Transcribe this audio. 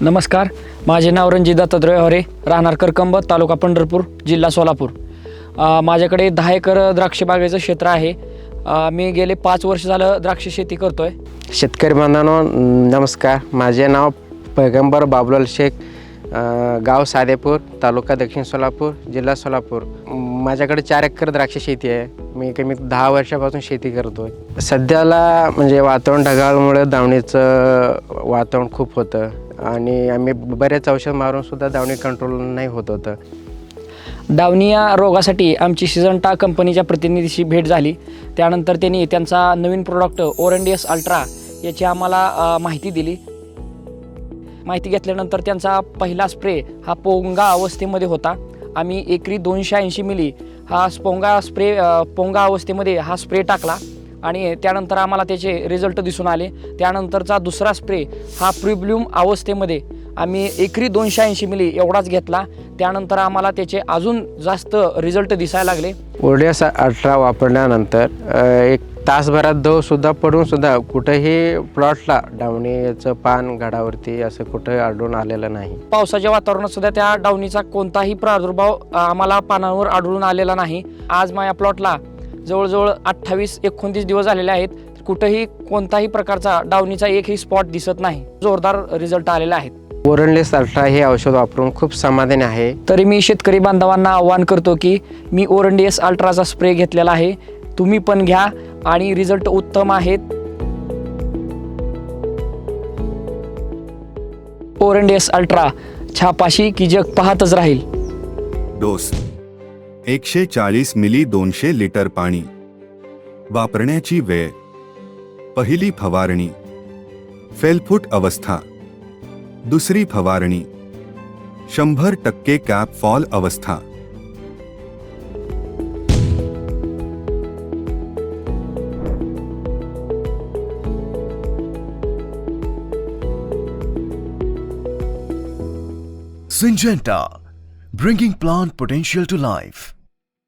नमस्कार. माझे नाव रणजित दत्तात्रय हरे. राहणार करकंब तालुका पंढरपूर जिल्हा सोलापूर. माझ्याकडे दहा एकर द्राक्ष बागेचं क्षेत्र आहे. मी गेले पाच वर्ष झालं द्राक्ष शेती करतो आहे शेतकरी बांधवांनो नमस्कार. माझे नाव पैगंबर बाबुलाल शेख गाव सादेपूर तालुका दक्षिण सोलापूर जिल्हा सोलापूर. माझ्याकडे चार एकर द्राक्ष शेती आहे. मी कमी दहा वर्षापासून शेती करतो आहे सध्याला म्हणजे वातावरण ढगाळमुळे दावणीचं वातावरण खूप होतं. आणि आम्ही बरेच औषध मारून सुद्धा दावणी कंट्रोल नाही होत होतं. डावणी या रोगासाठी आमची सिजंटा कंपनीच्या प्रतिनिधीशी भेट झाली. त्यानंतर त्यांनी त्यांचा नवीन प्रोडक्ट ओरंडियस अल्ट्रा याची आम्हाला माहिती दिली. माहिती घेतल्यानंतर त्यांचा पहिला स्प्रे हा पोंगा अवस्थेमध्ये होता. आम्ही एकरी दोनशे ऐंशी मिली हा पोंगा स्प्रे पोंगा अवस्थेमध्ये हा स्प्रे टाकला. आणि त्यानंतर आम्हाला त्याचे रिझल्ट दिसून आले. त्यानंतरचा दुसरा स्प्रे हा प्रिब्ल्यूम अवस्थेमध्ये आम्ही एकरी दोनशे ऐंशी मिली एवढाच घेतला. त्यानंतर आम्हाला त्याचे अजून जास्त रिझल्ट दिसायला लागले. ओरडियास अठरा वापरल्यानंतर एक तासभरात दव सुद्धा पडून सुद्धा कुठेही प्लॉटला डावणीचं पान घडावरती असं कुठं आढळून आलेलं नाही. पावसाच्या वातावरणात सुद्धा त्या डावणीचा कोणताही प्रादुर्भाव आम्हाला पानांवर आढळून आलेला नाही. आज माझ्या प्लॉटला जवळजवळ अठ्ठावीस एकोणतीस दिवस झालेले आहेत. कुठेही कोणताही प्रकारचा डावणीचा एकही स्पॉट दिसत नाही. जोरदार रिझल्ट आलेले आहेत ओरनलेस अल्ट्रा हे औषध वापरून खूप समाधानी आहे. तरी मी शेतकरी बांधवांना आव्हान करतो की मी ओरंडियस अल्ट्राचा स्प्रे घेतलेला आहे. तुम्ही पण घ्या आणि रिझल्ट उत्तम आहेत. ओरंडियस अल्ट्रा छापाशी की जग पाहतच राहील. डोस एकशे चाळीस मिली दोनशे लिटर पाणी. वापरण्याची वेळ. पहिली फवारणी. फेलफूट अवस्था. दुसरी फवारणी. शंभर टक्के कॅप फॉल अवस्था. Syngenta, bringing plant potential to life.